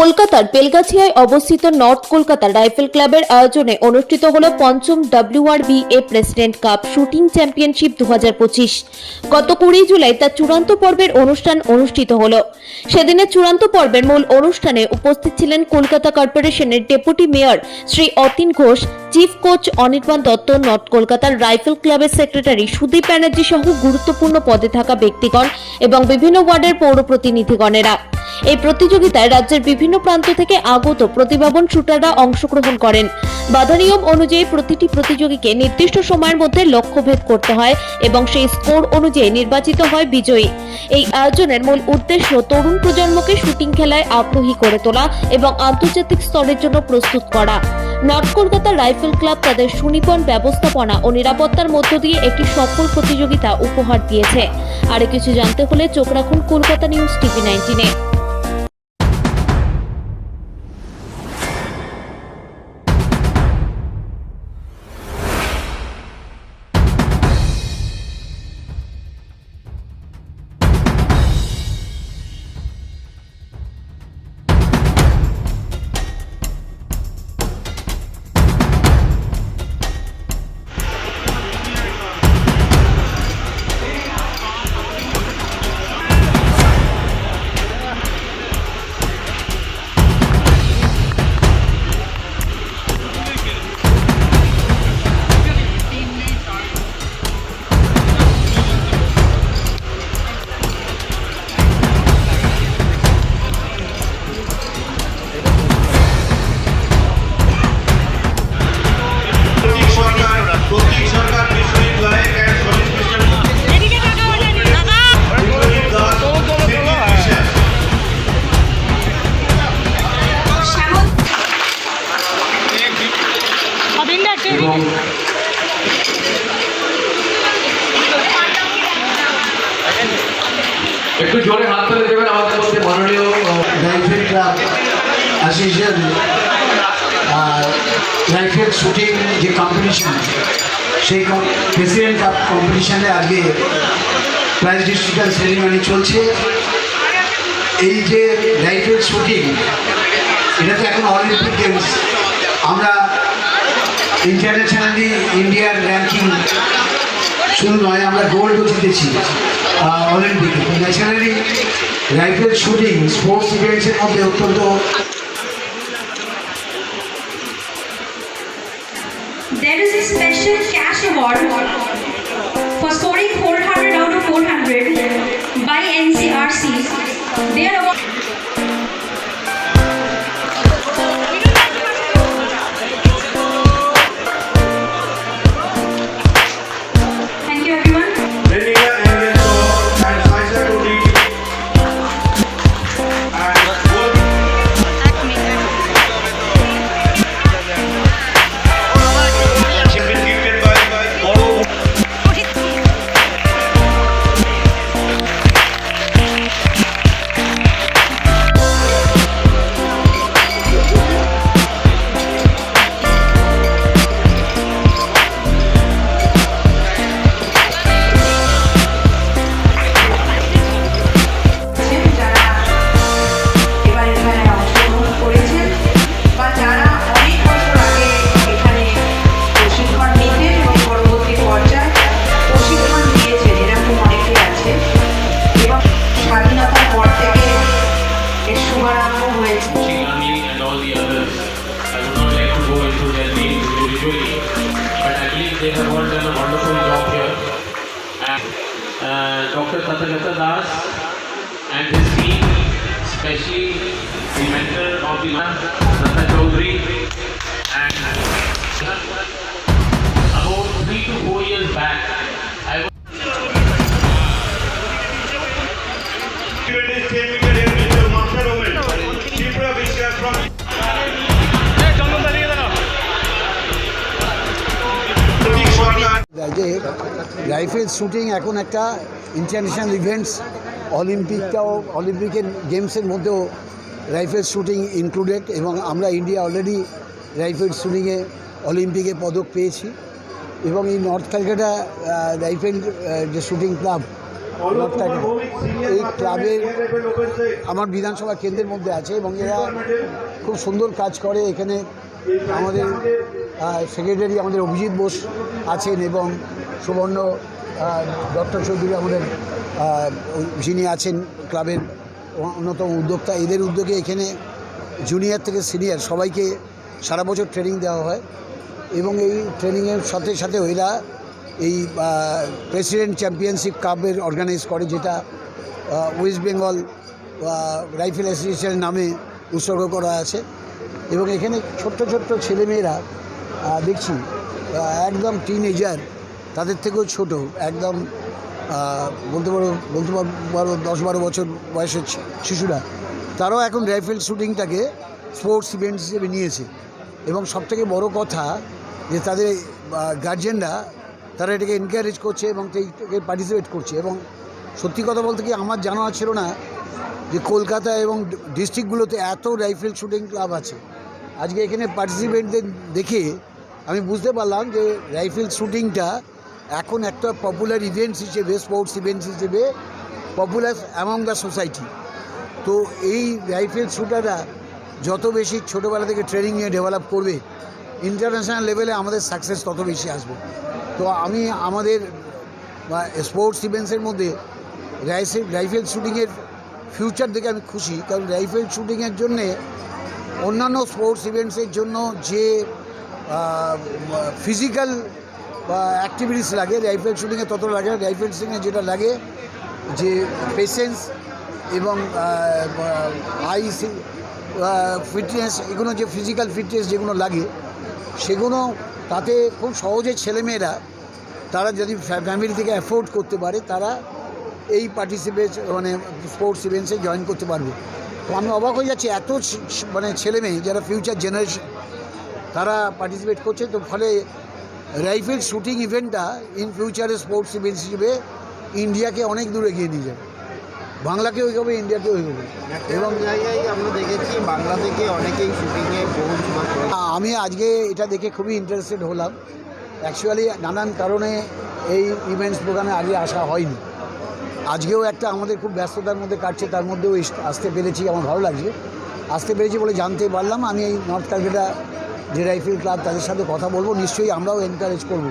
কলকাতার বেলগাছিয়ায় অবস্থিত north Kolkata rifle ক্লাবের আয়োজনে অনুষ্ঠিত হল পঞ্চম WRBA president cup shooting championship দুহাজার পঁচিশ। গত কুড়ি জুলাই তার চূড়ান্ত পর্বের অনুষ্ঠান অনুষ্ঠিত হল। সেদিনের চূড়ান্ত পর্বের মূল অনুষ্ঠানে উপস্থিত ছিলেন কলকাতা কর্পোরেশনের deputy mayor Shri Atin Ghosh, chief coach Anirban Dutta, north কলকাতার রাইফেল ক্লাবের সেক্রেটারি সুদীপ ব্যানার্জি সহ গুরুত্বপূর্ণ পদে থাকা ব্যক্তিগণ এবং বিভিন্ন ওয়ার্ডের পৌর প্রতিনিধিগণেরা। এই প্রতিযোগিতায় রাজ্যের বিভিন্ন প্রান্ত থেকে আগত প্রতিভাবন শুটাররা অংশগ্রহণ করেন। বাধা নিয়ম অনুযায়ী প্রতিটি প্রতিযোগীকে নির্দিষ্ট সময়ের মধ্যে লক্ষ্যভেদ করতে হয় এবং সেই স্কোর অনুযায়ী নির্বাচিত হয় বিজয়ী। এই আয়োজনের মূল উদ্দেশ্য তরুণ প্রজন্মকে শুটিং খেলায় আগ্রহী করে তোলা এবং আন্তর্জাতিক স্তরের জন্য প্রস্তুত করা। নর্থ কলকাতা রাইফেল ক্লাব তাদের সুনিপুণ ব্যবস্থাপনা ও নিরাপত্তার মধ্য দিয়ে একটি সফল প্রতিযোগিতা উপহার দিয়েছে। আরে কিছু জানতে হলে চোখ রাখুন কলকাতা নিউজ টিভি নাইনটিনে একটু জোরে হাত তুলে দেবেন, আমাদের মধ্যে মাননীয় শুটিং যে কম্পিটিশন সেই প্রেসিডেন্ট কাপ কম্পিটিশনে আগে প্রাইজ ডিস্ট্রিবিউশন সেরিমনি চলছে। এই যে রাইফেল শুটিং, এটা তো এখন অলিম্পিক গেমস আমরা ইন্টারন্যাশনালি ইন্ডিয়ার র্যাঙ্কিং শুধু নয় আমরা গোল্ডও জিতেছি অলিম্পিকে ন্যাশনালি রাইফেল শুটিং স্পোর্টস ইভেন্টসের মধ্যে অত্যন্ত There is a special cash award for scoring 400 out of 400 by NCRC. They are Uh, Dr. Tathagata Das and his team, especially the mentor of the man, and about three to four years back, যে rifle shooting এখন একটা international events অলিম্পিকটাও অলিম্পিকের গেমসের মধ্যেও rifle shooting included এবং আমরা India already rifle শুটিংয়ে অলিম্পিকে পদক পেয়েছি এবং এই নর্থ ক্যালকাটা রাইফেল যে শ্যুটিং ক্লাব নর্থ এই ক্লাবের আমার বিধানসভা কেন্দ্রের মধ্যে আছে এবং এরা খুব সুন্দর কাজ করে। এখানে আমাদের সেক্রেটারি আমাদের অভিজিৎ বোস আছেন এবং সুবর্ণ ডক্টর চৌধুরী আমাদের যিনি আছেন ক্লাবের অন্যতম উদ্যোক্তা, এদের উদ্যোগে এখানে জুনিয়র থেকে সিনিয়র সবাইকে সারা বছর ট্রেনিং দেওয়া হয় এবং এই ট্রেনিংয়ের সাথে সাথে এরা এই প্রেসিডেন্ট চ্যাম্পিয়নশিপ কাপের অর্গানাইজ করে যেটা ওয়েস্ট বেঙ্গল রাইফেল অ্যাসোসিয়েশনের নামে উৎসর্গ করা আছে এবং এখানে ছোট্ট ছোট্ট ছেলেমেয়েরা দেখছি একদম টিনেজার তাদের থেকেও ছোট, একদম বলতে পারো, বলতে পার- দশ, বারো বছর বয়সের শিশুরা, তারাও এখন রাইফেল শুটিংটাকে স্পোর্টস ইভেন্ট হিসেবে নিয়েছে। এবং সবথেকে বড় কথা যে তাদের গার্জেনরা তারা এটাকে এনকারেজ করছে এবং এটাকে পার্টিসিপেট করছে। এবং সত্যি কথা বলতে কি আমার জানা ছিল না যে কলকাতা এবং ডিস্ট্রিক্টগুলোতে এত রাইফেল শুটিং ক্লাব আছে। আজকে এখানে পার্টিসিপেন্টদের দেখে আমি বুঝতে পারলাম যে রাইফেল শ্যুটিংটা এখন একটা পপুলার ইভেন্টস হিসেবে স্পোর্টস ইভেন্টস হিসেবে পপুলার অ্যামং দ্য সোসাইটি তো এই রাইফেল শুটাররা যত বেশি ছোটোবেলা থেকে ট্রেনিং নিয়ে ডেভেলপ করবে ইন্টারন্যাশনাল লেভেলে আমাদের সাকসেস তত বেশি আসবে। তো আমি আমাদের স্পোর্টস ইভেন্টসের মধ্যে রাইফেল রাইফেল শ্যুটিংয়ের ফিউচার দেখে আমি খুশি। কারণ রাইফেল শ্যুটিংয়ের জন্যে অন্যান্য স্পোর্টস ইভেন্টসের জন্য যে ফিজিক্যাল অ্যাক্টিভিটিস লাগে রাইফেল শুটিংয়ে তত লাগে না। রাইফেল শুটিংয়ে যেটা লাগে যে পেশেন্স এবং আই ফিটনেস এগুলো যে ফিজিক্যাল ফিটনেস যেগুলো লাগে, সেগুলো তাতে খুব সহজে ছেলেমেয়েরা, তারা যদি ফ্যামিলি থেকে অ্যাফোর্ড করতে পারে, তারা এই পার্টিসিপেট মানে স্পোর্টস ইভেন্টসে জয়েন করতে পারবে। তো আমি অবাক হয়ে যাচ্ছি, এত মানে ছেলেমেয়ে যারা ফিউচার জেনারেশন তারা পার্টিসিপেট করছে তো ফলে রাইফেল শুটিং ইভেন্টটা ইন ফিউচারে স্পোর্টস ইভেন্টস হিসেবে ইন্ডিয়াকে অনেক দূরে এগিয়ে নিয়ে যাবে। বাংলাকেও এগোবে ইন্ডিয়াকেও এগোবে। এবং জায়গায় আমরা দেখেছি বাংলা থেকে অনেকেই শুটিংয়ে বহু আমি আজকে এটা দেখে খুবই ইন্টারেস্টেড হলাম। অ্যাকচুয়ালি নানান কারণে এই ইভেন্টস প্রোগ্রামে আগে আসা হয়নি। আজকেও একটা আমাদের খুব ব্যস্ততার মধ্যে কাটছে তার মধ্যেও আসতে পেরেছি আমার ভালো লাগছে। আসতে পেরেছি বলে জানতে পারলাম। আমি এই নর্থ ক্যালকাটা যে রাইফেল ক্লাব তাদের সাথে কথা বলব, নিশ্চয়ই আমরাও এনকারেজ করব,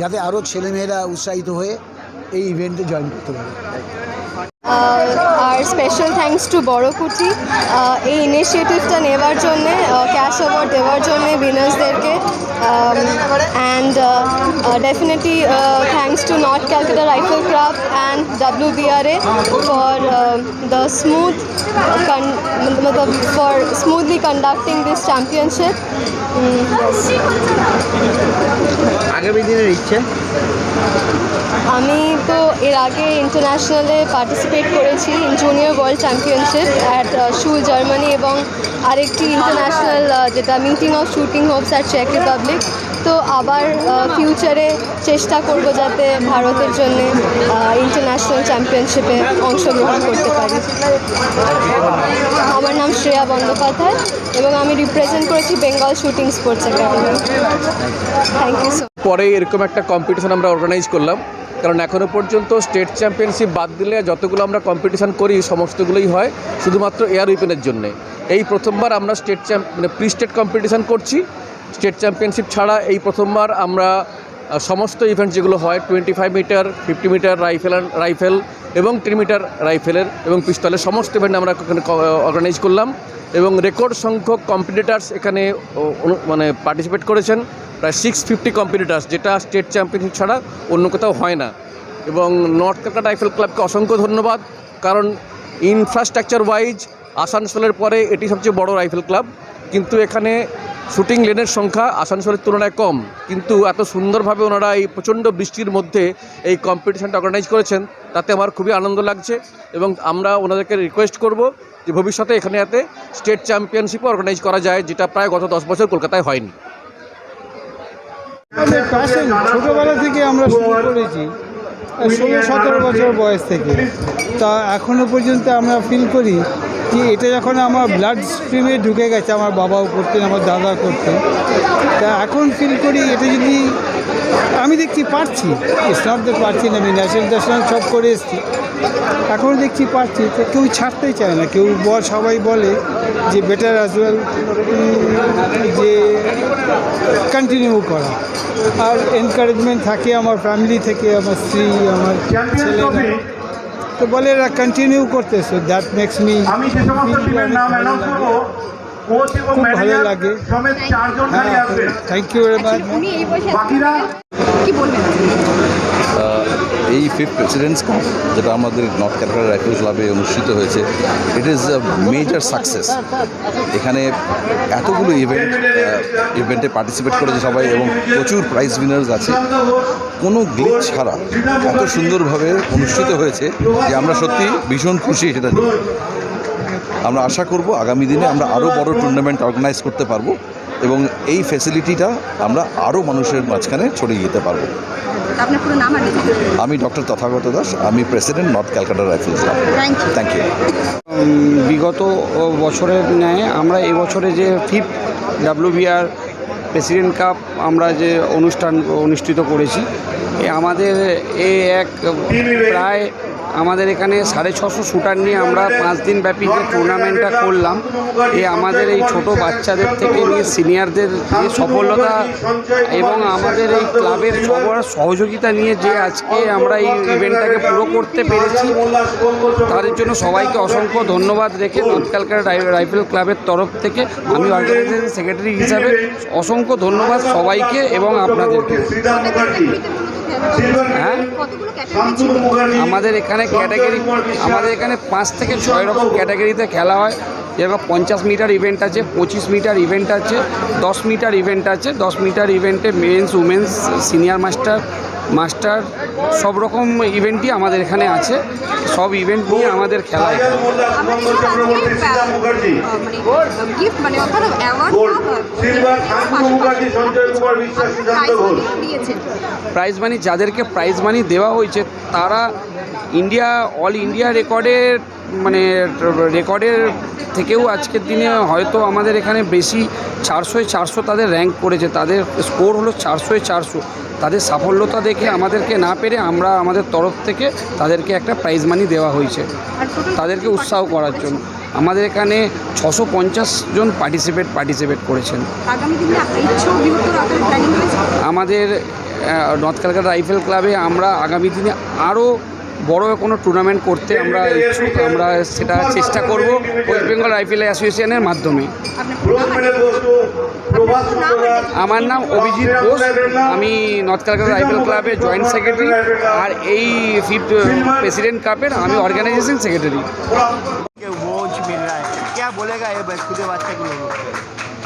যাতে আরও ছেলেমেয়েরা উৎসাহিত হয়ে এই ইভেন্টে জয়েন করতে পারে। আর স্পেশাল থ্যাঙ্কস টু বড়কুটি এই ইনিশিয়েটিভটা নেবার জন্যে ক্যাশ অ্যাওয়ার্ড দেওয়ার জন্যে উইনার্সদেরকে and definitely thanks to north Calcutta rifle club and W BRA for the smooth Matlab for smoothly conducting this championship আগামী দিনের ইচ্ছে? আমি তো এর আগে ইন্টারন্যাশনালে পার্টিসিপেট করেছি junior world championship at Suhl Germany এবং আরেকটি ইন্টারন্যাশনাল যেটা meeting of shooting hopes at check Republic তো আবার ফিউচারে চেষ্টা করব যাতে ভারতের জন্য ইন্টারন্যাশনাল চ্যাম্পিয়নশিপে অংশগ্রহণ করতে পারি। আমার নাম শ্রেয়া বন্দ্যোপাধ্যায় এবং আমি রিপ্রেজেন্ট করেছি Bengal shooting sports academy thank you পরে এরকম একটা কম্পিটিশন আমরা অর্গানাইজ করলাম। কারণ এখনও পর্যন্ত স্টেট চ্যাম্পিয়নশিপ বাদ দিলে যতগুলো আমরা কম্পিটিশান করি, সমস্তগুলোই হয় শুধুমাত্র এয়ার উইপেনের জন্যে। এই প্রথমবার আমরা স্টেট চ্যাম্প মানে প্রি স্টেট কম্পিটিশান করছি। স্টেট চ্যাম্পিয়নশিপ ছাড়া এই প্রথমবার আমরা সমস্ত ইভেন্ট যেগুলো হয় twenty five metre fifty metre rifle rifle এবং টেন মিটার রাইফেলের এবং পিস্তলের সমস্ত ইভেন্ট আমরা এখানে অর্গানাইজ করলাম এবং রেকর্ড সংখ্যক কম্পিটিটার্স এখানে মানে পার্টিসিপেট করেছেন। প্রায় সিক্স ফিফটি কম্পিটিটার্স যেটা স্টেট চ্যাম্পিয়নশিপ ছাড়া অন্য কোথাও হয় না। এবং নর্থ কলকাতা রাইফেল ক্লাবকে অসংখ্য ধন্যবাদ, কারণ ইনফ্রাস্ট্রাকচার ওয়াইজ আসানসোলের পরে এটি সবচেয়ে বড় রাইফেল ক্লাব কিন্তু এখানে শুটিং লেনের সংখ্যা আসানসোলের তুলনায় কম, কিন্তু এত সুন্দরভাবে ওনারা এই প্রচণ্ড বৃষ্টির মধ্যে এই কম্পিটিশানটা অর্গানাইজ করেছেন, তাতে আমার খুবই আনন্দ লাগছে এবং আমরা ওনাদেরকে রিকোয়েস্ট করব যে ভবিষ্যতে এখানে যাতে স্টেট চ্যাম্পিয়নশিপও অর্গানাইজ করা যায়, যেটা প্রায় গত দশ বছর কলকাতায় হয়নি। আমাদের ছোটোবেলা থেকে আমরা শুরু করেছি, ষোলো সতেরো বছর বয়স থেকে। তা এখনও পর্যন্ত আমরা ফিল করি যে এটা যখন আমার ব্লাড স্ট্রিমে ঢুকে গেছে আমার বাবাও করতেন আমার দাদা করতেন। তা এখন ফিল করি এটা যদি আমি দেখছি পারছি স্নাবতে পারছি না আমি ন্যাশনাল ন্যাশনাল সব করে এসেছি। এখন দেখছি পারছি তো কেউ ছাড়তেই চায় না কেউ বল সবাই বলে যে বেটার অ্যাজ ওয়েল যে কন্টিনিউ করা। আর এনকারেজমেন্ট থাকে আমার ফ্যামিলি থেকে আমার স্ত্রী আমার তো বলে এরা কন্টিনিউ করতেছে দ্যাট মেক্স মি আমি যে সমস্ত টিমের নাম অ্যানাউন্স করব কোচ এবং খুব ভালো ম্যানেজার লাগে। সমেত চারজন খালি থ্যাংক ইউ ভেরি মাচ বাকিরা এই ফিফথ প্রেসিডেন্টস কাপ যেটা আমাদের নর্থ ক্যালকাটা রাইফেল ক্লাবে অনুষ্ঠিত হয়েছে it is a major success এখানে এতগুলো ইভেন্ট ইভেন্টে পার্টিসিপেট করেছে সবাই এবং প্রচুর প্রাইজ উইনার্স আছে। কোনো গ্লিচ ছাড়া এত সুন্দরভাবে অনুষ্ঠিত হয়েছে যে আমরা সত্যি ভীষণ খুশি সেটা আমরা আশা করব আগামী দিনে আমরা আরও বড় টুর্নামেন্ট অর্গানাইজ করতে পারব। এবং এই ফ্যাসিলিটিটা আমরা আরও মানুষের মাঝখানে ছড়িয়ে দিতে পারব। আপনার পুরো নাম আর আমি ডক্টর তথাগত দাস আমি president north Calcutta rifles club thank you বিগত বছরের ন্যায় আমরা এবছরে যে ফিফথ ডাব্লিউবিআর প্রেসিডেন্ট কাপ আমরা যে অনুষ্ঠান অনুষ্ঠিত করেছি এ আমাদের এ এক প্রায় আমাদের এখানে সাড়ে ছশো শুটার নিয়ে আমরা পাঁচ দিন ব্যাপী যে টুর্নামেন্টটা করলাম এ আমাদের এই ছোট বাচ্চাদের থেকে নিয়ে সিনিয়রদের যে সফলতা এবং আমাদের এই ক্লাবের সবার সহযোগিতা নিয়ে যে আজকে আমরা এই ইভেন্টটাকে পুরো করতে পেরেছি তাদের জন্য সবাইকে অসংখ্য ধন্যবাদ রেখে ক্যালকাটা রাইফেল ক্লাবের তরফ থেকে আমি অর্গানাইজেশন সেক্রেটারি হিসাবে অসংখ্য ধন্যবাদ সবাইকে এবং আপনাদেরকে। হ্যাঁ? আমাদের এখানে ক্যাটাগরি আমাদের এখানে পাঁচ থেকে ছয় রকম ক্যাটাগরিতে খেলা হয়। যেরকম পঞ্চাশ মিটার ইভেন্ট আছে, পঁচিশ মিটার ইভেন্ট আছে, দশ মিটার ইভেন্ট আছে। দশ মিটার ইভেন্টে men's women's senior master master সব রকম ইভেন্টই আমাদের এখানে আছে। সব ইভেন্ট নিয়ে আমাদের খেলা হয় গিফট মানে প্রাইজ মানি যাদেরকে প্রাইজ মানি দেওয়া হয়েছে তারা ইন্ডিয়া অল ইন্ডিয়া রেকর্ডের মানে রেকর্ডের থেকেও আজকের দিনে হয়তো আমাদের এখানে বেশি চারশোয় চারশো তাদের র্যাঙ্ক করেছে। তাদের স্কোর হলো চারশোয় চারশো। তাদের সাফল্যতা দেখে আমাদেরকে না পেরে আমরা আমাদের তরফ থেকে তাদেরকে একটা প্রাইজ মানি দেওয়া হয়েছে। তাদেরকে উৎসাহ করার জন্য। আমাদের এখানে ছশো পঞ্চাশ জন পার্টিসিপেট পার্টিসিপেট করেছেন। আমাদের নর্থ ক্যালকাটা রাইফেল ক্লাবে আমরা আগামী দিনে আরও বড় কোনো টুর্নামেন্ট করতে আমরা ইচ্ছুক আমরা সেটা চেষ্টা করব ওয়েস্ট বেঙ্গল রাইফেল অ্যাসোসিয়েশনের মাধ্যমে। আমার নাম অভিজিৎ ঘোষ। আমি নর্থ কলকাতা রাইফেল ক্লাবে জয়েন্ট সেক্রেটারি। আর এই ফিফথ প্রেসিডেন্ট কাপের আমি অর্গানাইজেশন সেক্রেটারি।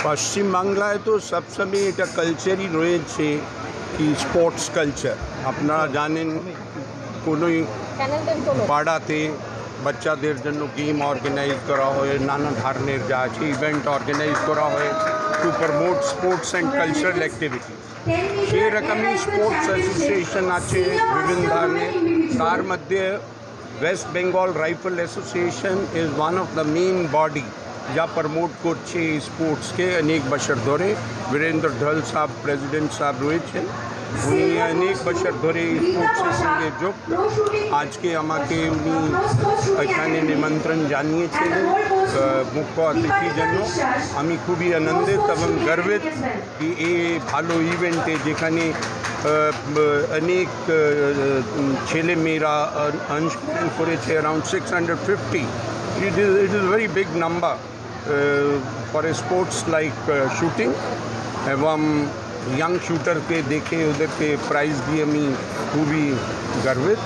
পশ্চিমবাংলায় তো সবসময় এটা কালচারই রয়েছে কি স্পোর্টস কালচার আপনারা জানেন কোনো পাড়াতে বাচ্চাদের জন্য গেম অর্গানাইজ করা হয় নানা ধরনের যা আছে ইভেন্ট অর্গানাইজ করা হয় to promote sports and cultural activity সেই রকমই স্পোর্টস অ্যাসোসিয়েশন আছে বিভিন্ন ধরনের তার মধ্যে west Bengal rifle association is one of the main body যা প্রমোট করছে এই স্পোর্টসকে অনেক বছর ধরে বীরেন্দ্র ঢল সাহেব প্রেসিডেন্ট সাহেব রয়েছেন উনি অনেক বছর ধরে এই স্পোর্টসের সঙ্গে যুক্ত আজকে আমাকে উনি এখানে নিমন্ত্রণ জানিয়েছিলেন আহ, মুখ্য অতিথির জন্য আমি খুবই আনন্দিত এবং গর্বিত কি এই ভালো ইভেন্টে যেখানে আহ, অনেক আহ, ছেলে মেয়েরা অংশগ্রহণ করেছে around six hundred fifty it is it is very big number for a sports like shooting এবং ইয়াং শুটারকে দেখে ওদেরকে প্রাইজ দিয়ে আমি খুবই গর্বিত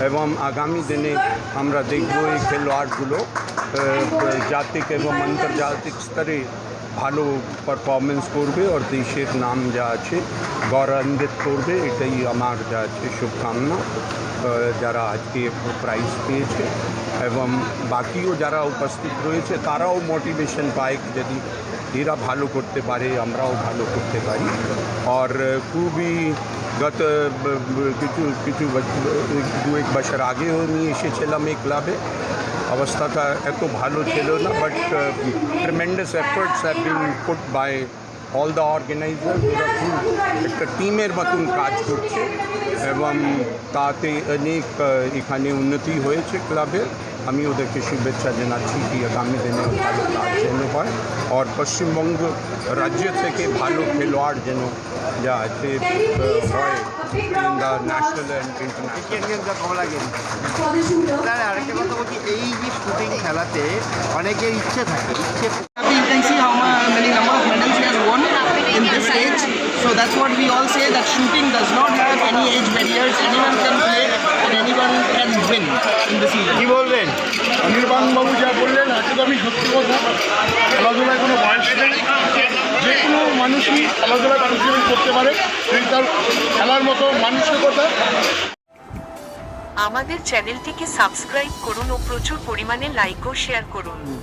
এবং আগামী দিনে আমরা দেখব এই খেলোয়াড়গুলো আহ, জাতিক এবং আন্তর্জাতিক স্তরে ভালো পারফরমেন্স করবে আর দেশের নাম যা আছে গৌরবান্বিত করবে এটাই আমার যা আছে শুভকামনা আহ, যারা আজকে প্রাইজ পেয়েছে এবং বাকিও যারা উপস্থিত রয়েছে তারাও মোটিভেশন পায় কি যদি এরা ভালো করতে পারে আমরাও ভালো করতে পারি আর খুবই গত ব- ব- কিছু কিছু বছ- দু এক বছর আগেও নিয়ে এসেছিলাম এই ক্লাবে অবস্থাটা এত ভালো ছিল না but tremendous efforts have been put by all the organiser ওরা খুব একটা টিমের মতন কাজ করছে এবং তাতে অনেক আহ, এখানে উন্নতি হয়েছে ক্লাবের আমি ওদেরকে শুভেচ্ছা জানাচ্ছি কি আগামী দিনে ভালো কাজ যেন হয় আর পশ্চিমবঙ্গ রাজ্য থেকে ভালো খেলোয়াড় যেন যা আছে আহ, হয় in the national and international Asian গেমসটা কমলা গেমস স্যার আরেকটা কথা বলছি এই যে শুটিং খেলাতে অনেকের ইচ্ছে থাকে ইচ্ছে You can see how ma- many number of medals he has won in this age. So that's what we all say that shooting does not have any age barriers. Anyone can play and anyone can win in the season. কি বলবেন? অনির্বাণবাবু যা বললেন একদমই সত্যি কথা। খেলাধুলায় কোনো বয়স নেই। যে কোনো মানুষই খেলাধুলা পার্টিসিপেট করতে পারে। তার খেলার মতো মানসিকতা। আমাদের চ্যানেলটিকে সাবস্ক্রাইব করুন ও প্রচুর পরিমাণে লাইক ও শেয়ার করুন।